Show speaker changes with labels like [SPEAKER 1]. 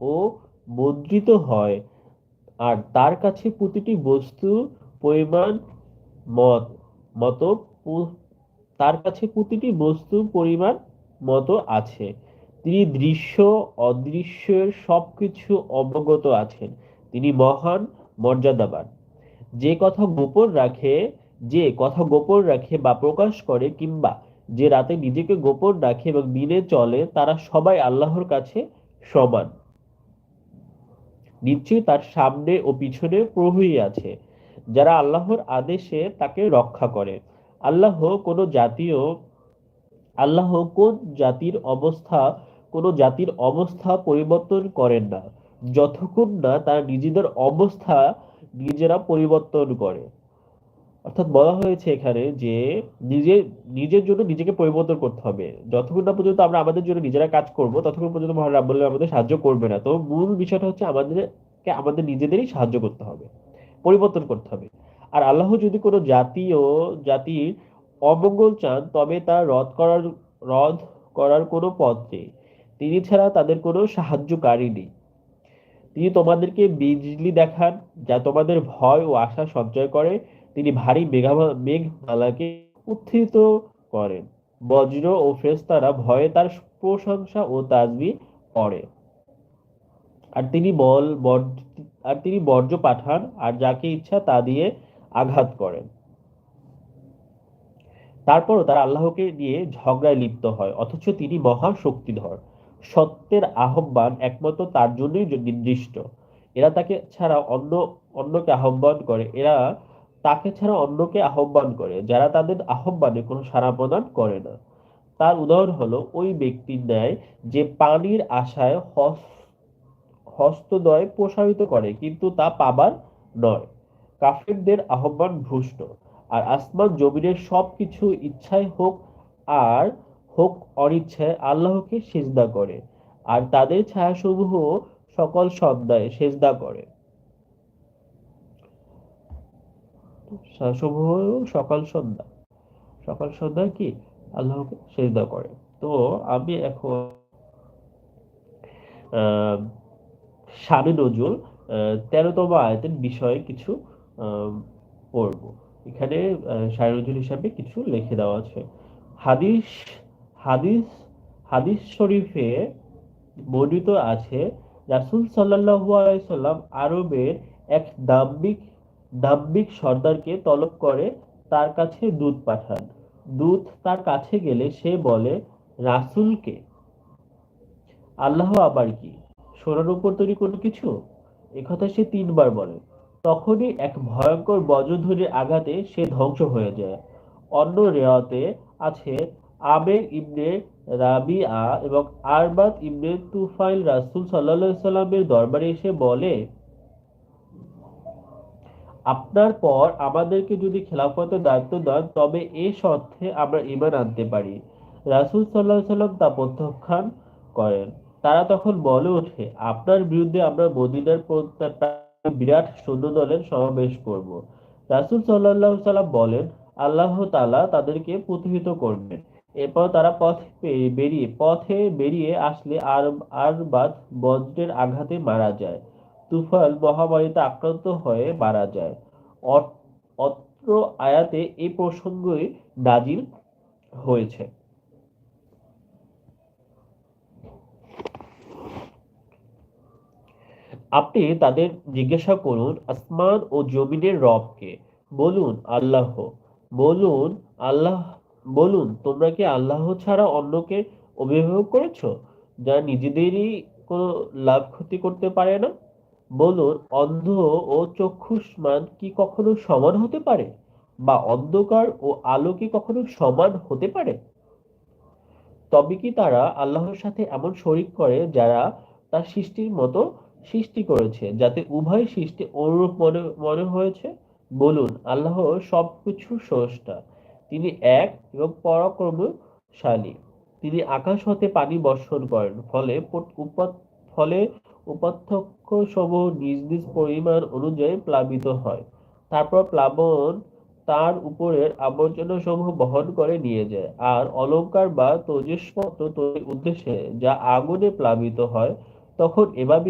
[SPEAKER 1] ও মুদ্রিত হয়। আর তার কাছে প্রতিটি বস্তু পরিমাণ মত, মতো তার কাছে প্রতিটি বস্তু পরিমাণ মতো আছে। তিনি দৃশ্য, অদৃশ্যের সবকিছু অবগত আছেন। তিনি মহান, মর্যাদাবান। যে কথা গোপন রাখে, যে কথা গোপন রাখে বা প্রকাশ করে কিংবা যে রাতে নিজেকে গোপন রাখে এবং দিনে চলে, তারা সবাই আল্লাহর কাছে সমান। নিশ্চয়ই তার সামনে ও পিছনে প্রভুই আছে, যারা আল্লাহর আদেশে তাকে রক্ষা করে। আল্লাহ কোনো জাতীয়, আল্লাহ কোন জাতির অবস্থা, কোন জাতির অবস্থা পরিবর্তন করেন না, যতক্ষণ না তারা নিজেদের অবস্থা নিজেরা পরিবর্তন করে। অর্থাৎ বলা হয়েছে এখানে যে নিজে, নিজের জন্য নিজেকে পরিবর্তন করতে হবে। যতক্ষণ না পর্যন্ত আমরা আমাদের জন্য নিজেরা কাজ করব, ততক্ষণ পর্যন্ত মহান আলামিন আমাদের সাহায্য করবে না। তো মূল বিষয়টা হচ্ছে আমাদেরকে, আমাদের নিজেদেরই সাহায্য করতে হবে, পরিবর্তন করতে হবে। আর আল্লাহ যদি কোনো জাতি ও জাতির অমঙ্গল চান, তবে তা রদ করার রদ করার কোনো পথ নেই। তিনি ছাড়া তাদের কোনো সাহায্যকারী নেই। তিনি তোমাদেরকে বিজলি দেখান, যা তোমাদের ভয় ও আশা সঞ্চয় করে। তিনি ভারী মেঘমালাকে উত্থিত করেন। বজ্র ও ফেরেশতারা ভয়ে তার প্রশংসা ও তাজবি করে আর তিনি বল আর তিনি বর্জ্য পাঠান, আর যাকে ইচ্ছা তা দিয়ে আঘাত করেন। তারপরও তারা আল্লাহকে নিয়ে ঝগড়ায় লিপ্ত হয়, অথচ তিনি মহা শক্তিধর। সত্যের আহ্বান একমাত্র তার জন্যই নির্দিষ্ট। এরা তাকে ছাড়া অন্য, অন্যকে আহ্বান করে। এরা তাকে ছাড়া অন্যকে আহ্বান করে, যারা তাদের আহ্বানে কোনো সাড়া প্রদান করে না। তার উদাহরণ হলো, ওই ব্যক্তির ন্যায় যে পানির আশায় হস- হস্তদ্বয় প্রসারিত করে, কিন্তু তা পাবার নয়। কাফেরদের আহ্বান ভ্রষ্ট, আর আসমান জমিনের সবকিছু ইচ্ছায় হোক আর হোক অনিচ্ছায় আল্লাহকে সেজদা করে, আর তাদের ছায়াসমূহ সকল সন্ধ্যায় সেজদা করে। ছায়াসমূহ সকাল সন্ধ্যা। সকাল সন্ধ্যায় কি? আল্লাহকে সেজদা করে। তো আমি এখন শানে নজরুল তেরোতম আয়াতের বিষয়ে কিছু পড়ব। এখানে শানে নজরুল হিসাবে কিছু লিখে দেওয়া আছে। হাদিস হাদিস হাদিস শরীফে বর্ণিত আছে, রাসুল সাল্লাল্লাহু আলাইসাল্লাম আরবের এক দাম্ভিক দাম্ভিক সর্দারকে তলব করে তার কাছে দুধ পাঠান। দুধ তার কাছে গেলে সে বলে, রাসূলকে? আল্লাহ আবার কি? সোনার উপর তৈরি কোনো কিছু? একথা সে তিনবার বলে। তখনই এক ভয়ঙ্কর বজ্রধ্বনির আঘাতে সে ধ্বংস হয়ে যায়। অন্য রেওয়াতে আছে আবেগ ইবনে রাবিআ এবং আরবাত ইবনে তুফাইল রাসূল আলাইহি সাল্লামের দরবারে এসে বলে আপনার পর আমাদেরকে যদি খেলাফতের দায়িত্ব দেন, তবে এ শর্তে আমরা ইমান আনতে পারি। রাসূল আলাইহি সাল্লাম তা প্রত্যাখ্যান করেন। তারা তখন বলে ওঠে, আপনার বিরুদ্ধে আমরা মদিনার বিরাট সৈন্যদলের সমাবেশ করব। রাসূল আলাইহি সাল্লাম বলেন, আল্লাহ তাআলা তাদেরকে প্রতিহিত করবেন। এরপর তারা পথে বেরিয়ে পথে বেরিয়ে আসলে আর আরবাদ বজ্রের আঘাতে মারা যায়। তুফাল মহামারীতে আক্রান্ত হয়ে মারা যায়। অত্র আয়াতে এই প্রসঙ্গই নাজিল হয়েছে। আপনি তাদের জিজ্ঞাসা করুন, আসমান ও জমিনের রবকে। বলুন, আল্লাহ। বলুন আল্লাহ। বলুন, তোমরা কি আল্লাহ ছাড়া অন্যকে অভিভাবক করেছ, যা নিজেদেরই কোনো লাভ ক্ষতি করতে পারে না? বলুন, অন্ধ ও চক্ষুষ্মান কি কখনো সমান হতে পারে? বা অন্ধকার ও আলো কি কখনো সমান হতে পারে? তবে কি তারা আল্লাহর সাথে এমন শরিক করে যারা তার সৃষ্টির মতো সৃষ্টি করেছে, যাতে উভয় সৃষ্টি অনুরূপ মনে মনে হয়েছে? বলুন, আল্লাহ সবকিছু স্রষ্টা। তিনি এক এবং পরাক্রমশালী। তিনি আকাশ হতে পানি বর্ষণ করেন, ফলে ফলে উপাধ্যক্ষ সমূহ নিজ নিজ পরিমাণ অনুযায়ী প্লাবিত হয়। তারপর প্লাবন তার উপরের আবর্জনা সমূহ বহন করে নিয়ে যায়। আর অলংকার বা তৈরির উদ্দেশ্যে যা আগুনে প্লাবিত হয়, তখন এভাবে